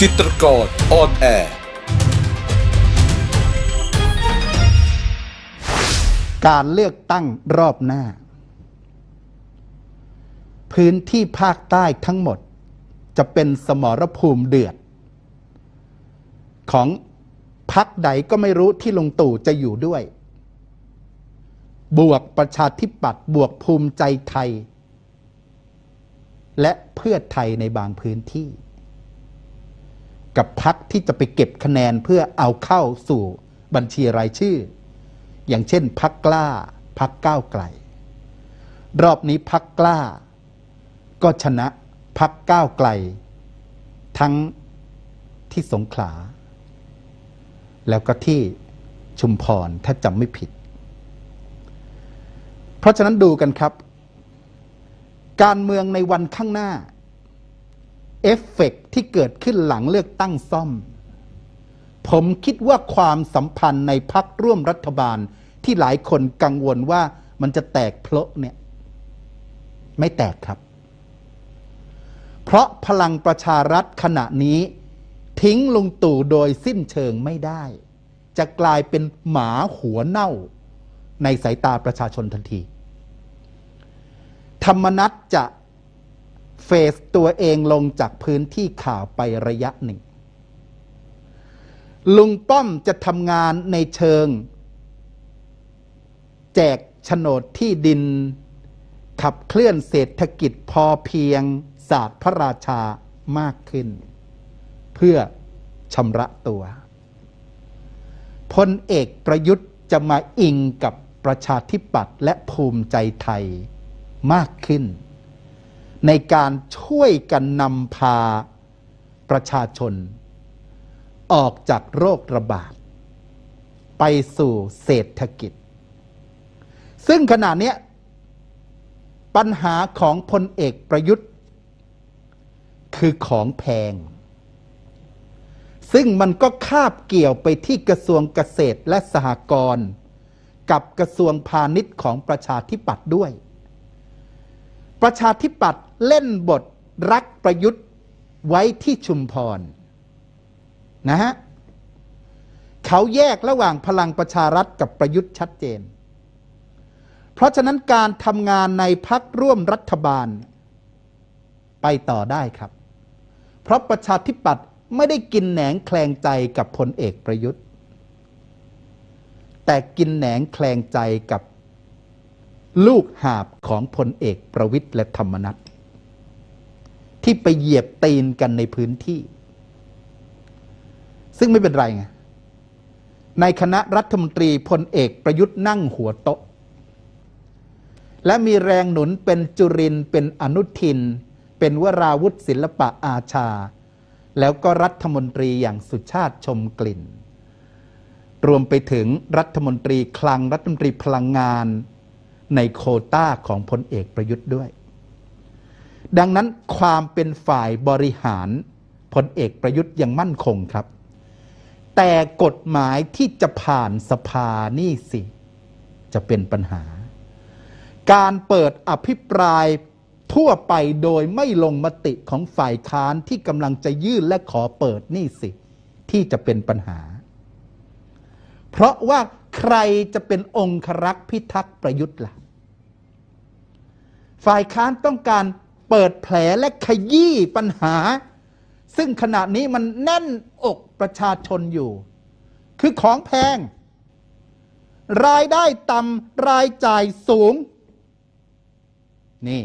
จิตรกรออนแอร์การเลือกตั้งรอบหน้า พื้นที่ภาคใต้ทั้งหมดจะเป็นสมรภูมิเดือด ของพักใดก็ไม่รู้ที่ลงตู่จะอยู่ด้วย บวกประชาธิปัตย์บวกภูมิใจไทย และเพื่อไทยในบางพื้นที่ กับพักที่จะไปเก็บคะแนนเพื่อเอาเข้าสู่บัญชีรายชื่อ อย่างเช่นพักกล้าพักก้าวไกล รอบนี้พักกล้า ก็ชนะพักก้าวไกล ทั้งที่สงขลา แล้วก็ที่ชุมพรถ้าจำไม่ผิด เพราะฉะนั้นดูกันครับ การเมืองในวันข้างหน้า เอฟเฟกต์ที่เกิดขึ้นหลังเลือกตั้งซ่อม ผมคิดว่าความสัมพันธ์ในพักร่วมรัฐบาลที่หลายคนกังวลว่ามันจะแตกเพลาะเนี่ย ไม่แตกครับ เพราะพลังประชารัฐขณะนี้ ทิ้งลุงตู่โดยสิ้นเชิงไม่ได้ จะกลายเป็นหมาหัวเน่า ในสายตาประชาชนทันที ธรรมนัตจะ เฟสตัวเองลงจากพื้นที่ข่าวไประยะหนึ่ง ลุงป้อมจะทำงานในเชิง แจกโฉนดที่ดิน ขับเคลื่อนเศรษฐกิจพอเพียงศาสตร์พระราชามากขึ้น เพื่อชำระตัวพลเอกประยุทธ์จะมาอิงกับประชาธิปัตย์และภูมิใจไทยมากขึ้น ในการช่วยกันนำพาประชาชน ออกจากโรคระบาด ไปสู่เศรษฐกิจ ซึ่งขณะนี้ปัญหาของพลเอกประยุทธ์ คือของแพง ซึ่งมันก็คาบเกี่ยวไปที่กระทรวงเกษตรและสหกรณ์กับกระทรวงพาณิชย์ของประชาธิปัตย์ด้วย ประชาธิปัตย์ เล่นบทรักประยุทธ์ไว้ที่ชุมพรนะฮะเขาแยกระหว่างพลังประชารัฐกับประยุทธ์ชัดเจน เพราะฉะนั้นการทำงานในพักร่วมรัฐบาล ไปต่อได้ครับ เพราะประชาธิปัตย์ไม่ได้กินแหนงแคลงใจกับพลเอกประยุทธ์ แต่กินแหนงแคลงใจกับลูกหาบของพลเอกประวิทย์และธรรมนัฐ ที่ไปเหยียบตีนกันในพื้นที่ ซึ่งไม่เป็นไรไงในคณะรัฐมนตรีพลเอกประยุทธ์นั่งหัวโต๊ะ และมีแรงหนุนเป็นจุรินเป็นอนุทิน เป็นวราวุธศิลปะอาชา แล้วก็รัฐมนตรีอย่างสุชาติชมกลิ่น รวมไปถึงรัฐมนตรีคลังรัฐมนตรีพลังงาน ในโคต้าของพลเอกประยุทธ์ด้วย ดังนั้นความเป็นฝ่ายบริหารพลเอกประยุทธ์ยังมั่นคงครับ แต่กฎหมายที่จะผ่านสภานี่สิ จะเป็นปัญหา การเปิดอภิปรายทั่วไปโดยไม่ลงมติของฝ่ายค้านที่กำลังจะยื่นและขอเปิดนี่สิ ที่จะเป็นปัญหา เพราะว่าใครจะเป็นองครักษ์พิทักษ์ประยุทธ์ล่ะ ฝ่ายค้านต้องการ เปิดแผลและขยี้ปัญหา ซึ่งขณะนี้มันแน่นอกประชาชนอยู่ คือของแพง รายได้ต่ำรายจ่ายสูง นี่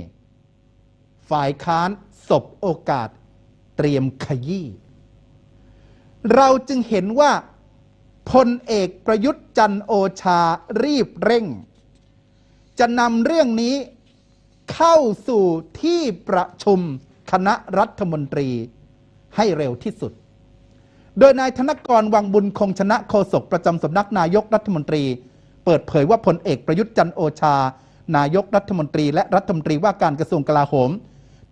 ฝ่ายค้านสบโอกาสเตรียมขยี้ เราจึงเห็นว่าพลเอกประยุทธ์จันโอชารีบเร่ง จะนำเรื่องนี้ เข้าสู่ที่ประชุมคณะรัฐมนตรีให้เร็วที่สุด โดยนายธนกรวังบุญคงชนะโฆษกประจำสำนักนายกรัฐมนตรี เปิดเผยว่าพลเอกประยุทธ์จันโอชา นายกรัฐมนตรี และรัฐมนตรีว่าการกระทรวงกลาโหม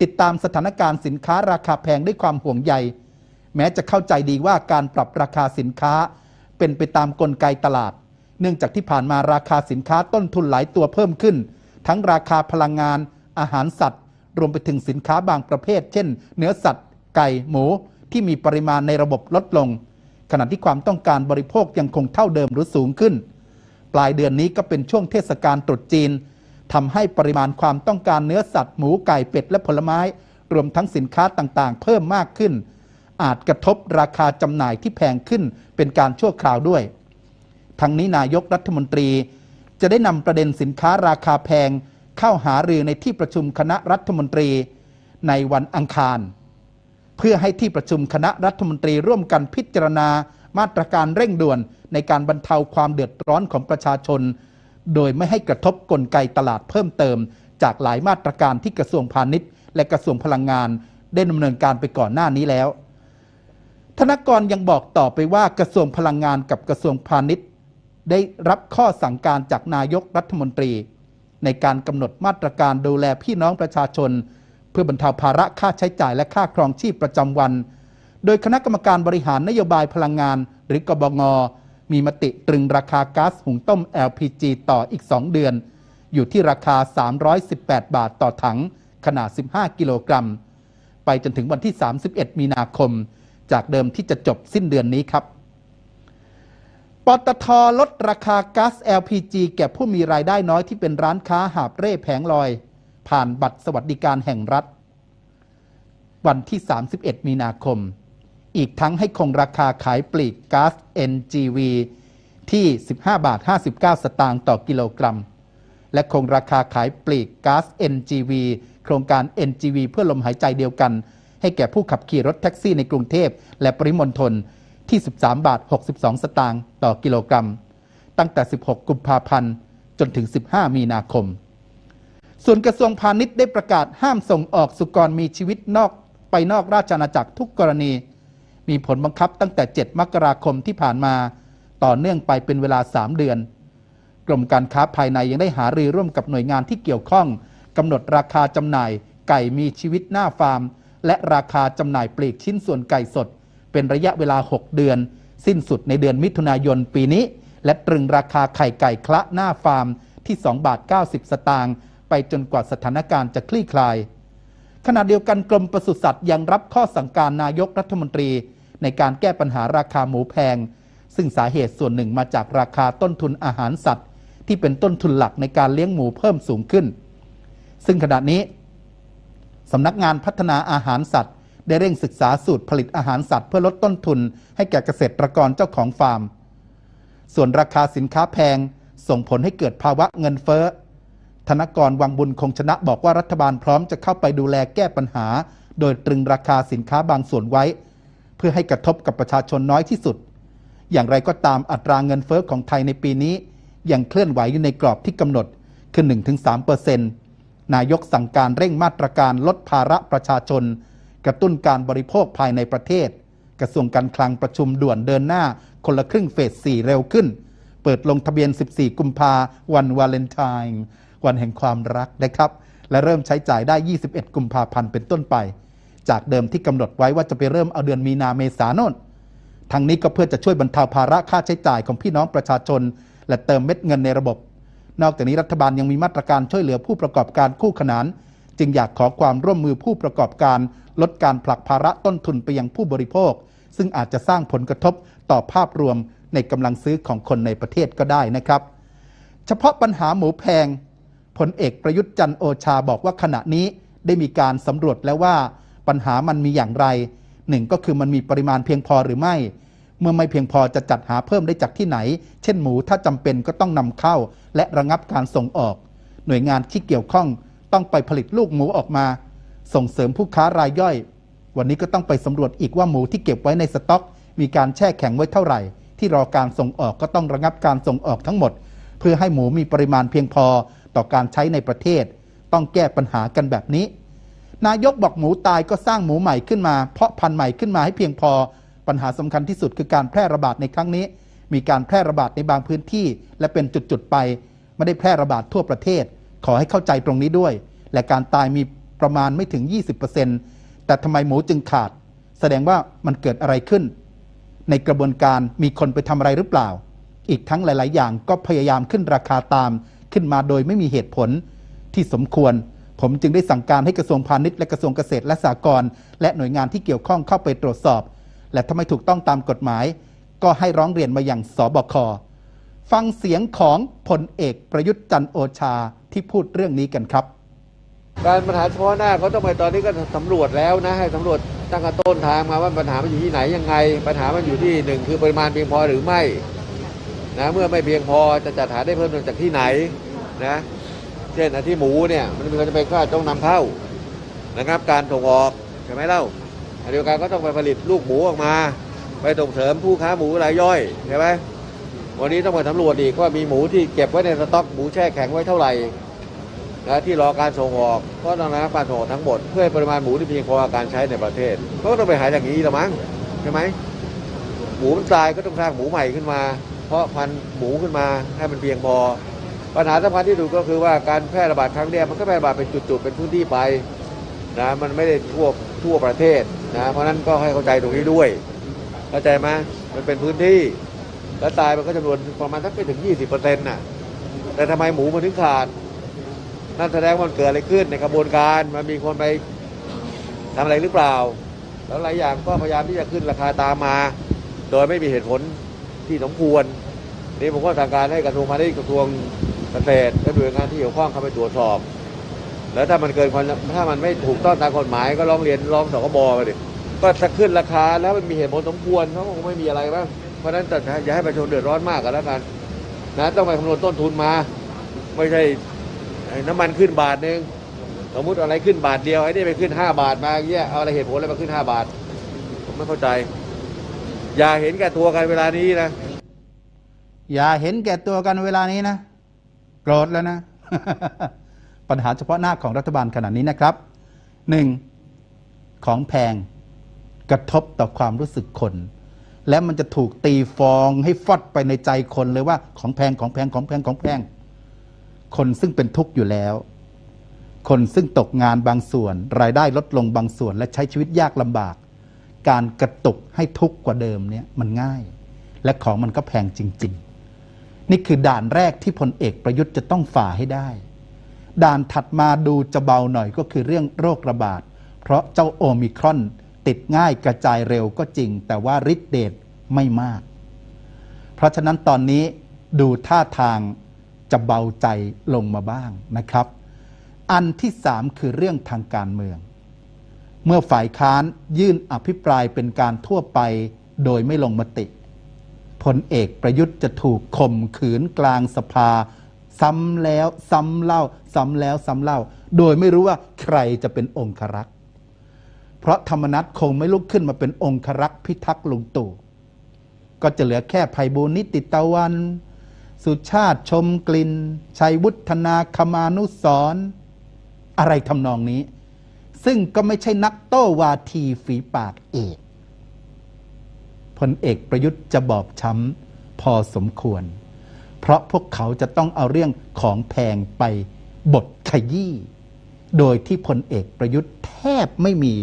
ติดตามสถานการณ์สินค้าราคาแพงด้วยความห่วงใย แม้จะเข้าใจดีว่าการปรับราคาสินค้า เป็นไปตามกลไกตลาด เนื่องจากที่ผ่านมาราคาสินค้าต้นทุนหลายตัวเพิ่มขึ้น ทั้งราคาพลังงาน อาหารสัตว์ รวมไปถึงสินค้าบางประเภท เช่น เนื้อสัตว์ ไก่หมู ที่มีปริมาณในระบบลดลง ขณะที่ความต้องการบริโภคยังคงเท่าเดิมหรือสูงขึ้น ปลายเดือนนี้ก็เป็นช่วงเทศกาลตรุษจีนทำให้ปริมาณความต้องการเนื้อสัตว์หมูไก่เป็ดและผลไม้ รวมทั้งสินค้าต่างๆ เพิ่มมากขึ้น อาจกระทบราคาจำหน่ายที่แพงขึ้นเป็นการชั่วคราวด้วย ทั้งนี้นายกรัฐมนตรี จะได้นำประเด็นสินค้าราคาแพง เข้าหารือในที่ประชุมคณะรัฐมนตรีในวันอังคาร เพื่อให้ที่ประชุมคณะรัฐมนตรีร่วมกันพิจารณามาตรการเร่งด่วนในการบรรเทาความเดือดร้อนของประชาชน โดยไม่ให้กระทบกลไกตลาดเพิ่มเติม จากหลายมาตรการที่กระทรวงพาณิชย์ และกระทรวงพลังงาน ได้ดำเนินการไปก่อนหน้านี้แล้ว ธนกรยังบอกต่อไปว่ากระทรวงพลังงานกับกระทรวงพาณิชย์ ได้รับข้อสั่งการจากนายกรัฐมนตรี ในการกำหนดมาตรการดูแลพี่น้องประชาชน เพื่อบรรเทาภาระค่าใช้จ่ายและค่าครองชีพประจำวัน โดยคณะกรรมการบริหารนโยบายพลังงาน หรือกบง มีมติตรึงราคาก๊าซหุงต้ม LPG ต่ออีก 2 เดือน อยู่ที่ราคา 318 บาทต่อถัง ขนาด 15 กิโลกรัม ไปจนถึงวันที่ 31 มีนาคม จากเดิมที่จะจบสิ้นเดือนนี้ครับ ปตทลดราคาก๊าซ LPG แก่ผู้มีรายได้น้อยที่เป็นร้านค้าหาบเร่แผงลอย ผ่านบัตรสวัสดิการแห่งรัฐ วันที่ 31 มีนาคม อีกทั้งให้คงราคาขายปลีกก๊าซ NGV ที่ 15 บาท 59 สตางค์ต่อกิโลกรัม และคงราคาขายปลีกก๊าซ NGV โครงการ NGV เพื่อลมหายใจเดียวกัน ให้แก่ผู้ขับขี่รถแท็กซี่ในกรุงเทพและปริมณฑล ที่ 13 บาท 62 สตางค์ต่อกิโลกรัม ตั้งแต่ 16 กุมภาพันธ์ จนถึง 15 มีนาคม ส่วนกระทรวงพาณิชย์ได้ประกาศห้ามส่งออกสุกรมีชีวิตนอกไปนอกราชอาณาจักรทุกกรณี มีผลบังคับตั้งแต่ 7 มกราคมที่ผ่านมา ต่อเนื่องไปเป็นเวลา 3 เดือน กรมการค้าภายในยังได้หารือร่วมกับหน่วยงานที่เกี่ยวข้องกำหนดราคาจำหน่ายไก่มีชีวิตหน้าฟาร์ม และราคาจำหน่ายปลีกชิ้นส่วนไก่สด เป็นระยะเวลา 6 เดือน สิ้นสุดในเดือนมิถุนายนปีนี้ และตรึงราคาไข่ไก่คละหน้าฟาร์มที่ 2 บาท 90 สตางค์ไปจนกว่าสถานการณ์จะคลี่คลาย ขณะเดียวกันกรมปศุสัตว์ยังรับข้อสั่งการนายกรัฐมนตรี ในการแก้ปัญหาราคาหมูแพง ซึ่งสาเหตุส่วนหนึ่งมาจากราคาต้นทุนอาหารสัตว์ ที่เป็นต้นทุนหลักในการเลี้ยงหมูเพิ่มสูงขึ้น ซึ่งขณะนี้สำนักงานพัฒนาอาหารสัตว์ ได้เร่งศึกษาสูตรผลิตอาหารสัตว์เพื่อลดต้นทุน ให้แก่เกษตรกรเจ้าของฟาร์ม ส่วนราคาสินค้าแพงส่งผลให้เกิดภาวะเงินเฟ้อ ธนกรวังบุญคงชนะบอกว่ารัฐบาลพร้อมจะเข้าไปดูแลแก้ปัญหา โดยตรึงราคาสินค้าบางส่วนไว้ เพื่อให้กระทบกับประชาชนน้อยที่สุด อย่างไรก็ตามอัตราเงินเฟ้อของไทยในปีนี้ ยังเคลื่อนไหวอยู่ในกรอบที่กำหนดคือ1-3%นายกสั่งการเร่งมาตรการลดภาระประชาชน กระตุ้นการบริโภคภายในประเทศ กระทรวงการคลังประชุมด่วนเดินหน้า คนละครึ่งเฟส 4 เร็วขึ้น เปิดลงทะเบียน 14 กุมภาวันวาเลนไทน์วันแห่งความรักนะครับ และเริ่มใช้จ่ายได้ 21 กุมภาพันธ์เป็นต้นไป จากเดิมที่กำหนดไว้ว่าจะไปเริ่มเอาเดือนมีนาเมษาโน่นทางนี้ก็เพื่อจะช่วยบรรเทาภาระค่าใช้จ่ายของพี่น้องประชาชน และเติมเม็ดเงินในระบบ นอกจากนี้รัฐบาลยังมีมาตรการช่วยเหลือผู้ประกอบการคู่ขนาน จึงอยากขอความร่วมมือผู้ประกอบการ ลดการผลักภาระต้นทุนไปยังผู้บริโภค ซึ่งอาจจะสร้างผลกระทบต่อภาพรวมในกำลังซื้อของคนในประเทศก็ได้นะครับ เฉพาะปัญหาหมูแพงพลเอกประยุทธ์จันโอชาบอกว่าขณะนี้ได้มีการสำรวจแล้วว่าปัญหามันมีอย่างไรหนึ่งก็คือมันมีปริมาณเพียงพอหรือไม่ เมื่อไม่เพียงพอจะจัดหาเพิ่มได้จากที่ไหน เช่นหมูถ้าจำเป็นก็ต้องนำเข้า และระงับการส่งออก หน่วยงานที่เกี่ยวข้อง ต้องไปผลิตลูกหมูออกมา ส่งเสริมผู้ค้ารายย่อย วันนี้ก็ต้องไปสำรวจอีกว่าหมูที่เก็บไว้ในสต็อก มีการแช่แข็งไว้เท่าไหร่ ที่รอการส่งออกก็ต้องระงับการส่งออกทั้งหมด เพื่อให้หมูมีปริมาณเพียงพอต่อการใช้ในประเทศ ต้องแก้ปัญหากันแบบนี้ นายกบอกหมูตายก็สร้างหมูใหม่ขึ้นมา เพาะพันธุ์ใหม่ขึ้นมาให้เพียงพอ ปัญหาสำคัญที่สุดคือการแพร่ระบาดในครั้งนี้ มีการแพร่ระบาดในบางพื้นที่ และเป็นจุดๆไป ไม่ได้แพร่ระบาดทั่วประเทศ ขอให้เข้าใจตรงนี้ด้วย และการตายมีประมาณไม่ถึง 20%แต่ทำไมหมูจึงขาด แสดงว่ามันเกิดอะไรขึ้น ในกระบวนการมีคนไปทำอะไรหรือเปล่า อีกทั้งหลาย ๆ อย่างก็พยายามขึ้นราคาตามขึ้นมาโดยไม่มีเหตุผลที่สมควร ผมจึงได้สั่งการให้กระทรวงพาณิชย์และกระทรวงเกษตรและสหกรณ์และหน่วยงานที่เกี่ยวข้องเข้าไปตรวจสอบ และถ้าไม่ถูกต้องตามกฎหมาย ก็ให้ร้องเรียนมาอย่างสบค ฟังเสียงของพลเอกประยุทธ์จันโอชาที่พูดเรื่องนี้กันครับ การปัญหาเฉพาะหน้าเขาต้องไปตอนนี้ก็สำรวจแล้วนะให้สำรวจตั้งแต่ต้นทางมาว่าปัญหามันอยู่ที่ไหนยังไง ปัญหามันอยู่ที่หนึ่งคือปริมาณเพียงพอหรือไม่นะเมื่อไม่เพียงพอจะจัดหาได้เพิ่มเติมจากที่ไหนนะเช่นที่หมูเนี่ยมันมีความจำเป็นก็ต้องนำเข้านะครับการส่งออกใช่ไหมเล่าอันเดียวกันก็ต้องไปผลิตลูกหมูออกมา ไปส่งเสริมผู้ค้าหมูรายย่อยใช่ไหม วันนี้ต้องไปสำรวจอีกว่ามีหมูที่เก็บไว้ในสต็อกหมูแช่แข็งไว้เท่าไหร่นะที่รอการส่งออกก็ต้องระงับการส่งออกทั้งหมด เพื่อปริมาณหมูที่เพียงพอการใช้ในประเทศเขาก็ต้องไปหาอย่างนี้ละมั้งใช่ไหมหมูมันตายก็ต้องสร้างหมูใหม่ขึ้นมา เพราะพันหมูขึ้นมาให้มันเพียงพอ ปัญหาสำคัญที่สุดก็คือว่าการแพร่ระบาดครั้งเนี้ยมันก็แพร่ระบาดเป็นจุดๆเป็นพื้นที่ไปนะมันไม่ได้ทั่วทั่วประเทศนะเพราะฉะนั้นก็ให้เข้าใจตรงนี้ด้วย เข้าใจไหมมันเป็นพื้นที่ แล้วตายมันก็จำนวนประมาณสักไม่ถึง 20%น่ะ แต่ทำไมหมูมันถึงขาด นั่นแสดงว่ามันเกิดอะไรขึ้นในกระบวนการ มันมีคนไปทำอะไรหรือเปล่า แล้วหลายอย่างก็พยายามที่จะขึ้นราคาตามมา โดยไม่มีเหตุผลที่สมควร นี่ผมก็สั่งการให้กระทรวงพาณิชย์กระทรวงเกษตรและหน่วยงานที่เกี่ยวข้องเข้าไปตรวจสอบ แล้วถ้ามันเกินความถ้ามันไม่ถูกต้องตามกฎหมายก็ร้องเรียนร้องสคบไปดิก็จะขึ้นราคาแล้วมันมีเหตุผลสมควรเขาคงไม่มีอะไรบ้าง เพราะฉะนั้นแต่อย่าให้ประชาชนเดือดร้อนมากกันแล้วกันนะต้องไปคำนวณต้นทุนมา ไม่ใช่น้ำมันขึ้นบาทหนึ่งสมมุติอะไรขึ้นบาทเดียวไอ้นี่ไปขึ้น 5 บาทมาเงี้ยเอาอะไรเหตุผลอะไรมาขึ้น 5 บาท ผมไม่เข้าใจ อย่าเห็นแก่ตัวกันเวลานี้นะ อย่าเห็นแก่ตัวกันเวลานี้นะโกรธแล้วนะ ปัญหาเฉพาะหน้าของรัฐบาลขณะนี้นะครับหนึ่งของแพงกระทบต่อความรู้สึกคน และมันจะถูกตีฟองให้ฟอดไปในใจคนเลยว่าของแพงของแพงของแพงของแพง คนซึ่งเป็นทุกข์อยู่แล้ว คนซึ่งตกงานบางส่วน รายได้ลดลงบางส่วน และใช้ชีวิตยากลำบาก การกระตุกให้ทุกข์กว่าเดิมเนี่ยมันง่าย และของมันก็แพงจริง ๆ นี่คือด่านแรกที่พลเอกประยุทธ์จะต้องฝ่าให้ได้ ด่านถัดมาดูจะเบาหน่อยก็คือเรื่องโรคระบาด เพราะเจ้าโอมิครอน ติดง่ายกระจายเร็วก็จริง แต่ว่าฤทธิ์เดชไม่มาก เพราะฉะนั้นตอนนี้ดูท่าทางจะเบาใจลงมาบ้างนะครับ อันที่สามคือเรื่องทางการเมือง เมื่อฝ่ายค้านยื่นอภิปรายเป็นการทั่วไปโดยไม่ลงมติพลเอกประยุทธ์จะถูกข่มขืนกลางสภา ซ้ำแล้วซ้ำเล่า ซ้ำแล้วซ้ำเล่า โดยไม่รู้ว่าใครจะเป็นองครักษ์ เพราะธรรมนัตคงไม่ลุกขึ้นมาเป็นองครักษ์พิทักษ์ลุงตู่ก็จะเหลือแค่ไพบูนิติตะวัน สุชาติชมกลิ่นชัยวุฒนาคมานุสร์อะไรทำนองนี้ ซึ่งก็ไม่ใช่นักโต้วาทีฝีปากเอกพลเอกประยุทธ์จะบอบช้ำพอสมควร เพราะพวกเขาจะต้องเอาเรื่องของแพงไปบทขยี้ โดยที่พลเอกประยุทธ์แทบไม่มี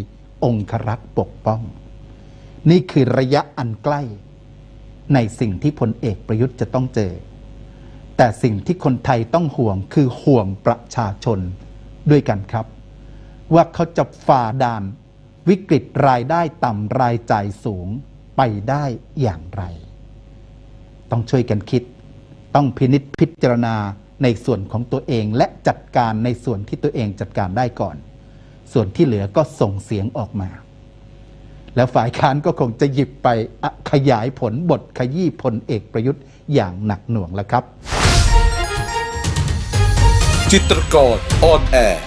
องครักษ์ปกป้อง นี่คือระยะอันใกล้ ในสิ่งที่พลเอกประยุทธ์จะต้องเจอ แต่สิ่งที่คนไทยต้องห่วงคือห่วงประชาชนด้วยกันครับ ว่าเขาจะฝ่าด่าน วิกฤตรายได้ต่ำรายจ่ายสูงไปได้อย่างไร ต้องช่วยกันคิด ต้องพินิษพิจารณาในส่วนของตัวเองและจัดการในส่วนที่ตัวเองจัดการได้ก่อน ส่วนที่เหลือก็ส่งเสียงออกมา แล้วฝ่ายค้านก็คงจะหยิบไปขยายผลบทขยี้พลเอกประยุทธ์อย่างหนักหน่วงแล้วครับ จิตรกรออนแอร์